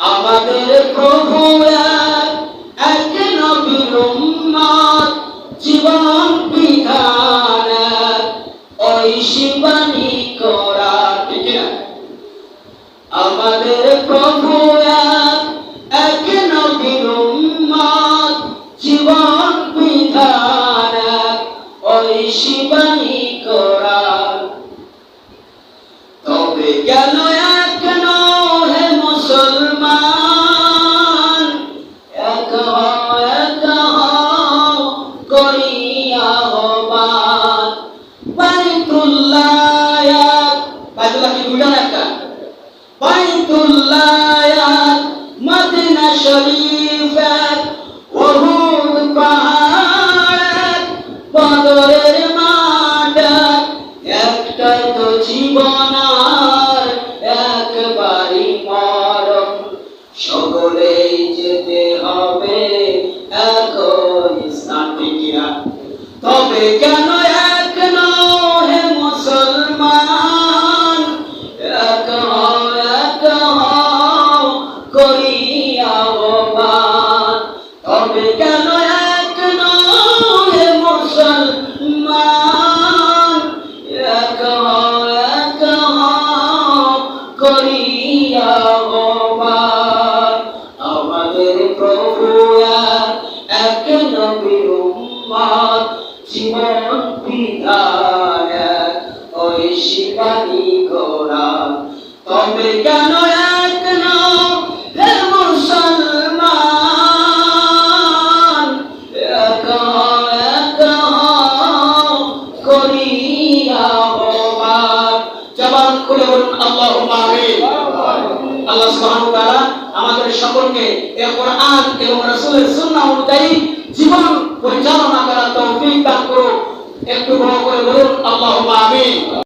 আমাদের প্রভু এক, নবীর উম্মত, জীবন বিধান। এক, ঐশী করা ঠিক আমাদের প্রভু এক, নবীর উম্মত, জীবন বিধান। এক, ঐশী করা তবে কেন সকলেই যেতে হবে স্থান ঠিকিনা তবে কেন শিবানী গোরা তবে কেন এক হে মুসলমান এক এক করিয়া আহ্বান। জবান খুলে বলুন, আল্লাহুম্মা আমিন। আল্লাহ সুবহানাহু ওয়া তাআলা আমাদের সকলকে এই কোরআন এবং রাসূলের সুন্নাহ অনুযায়ী জীবন পরিচালনা করার তৌফিক দান করুন একটু বড় করে বলুন, আল্লাহুম্মা আমিন।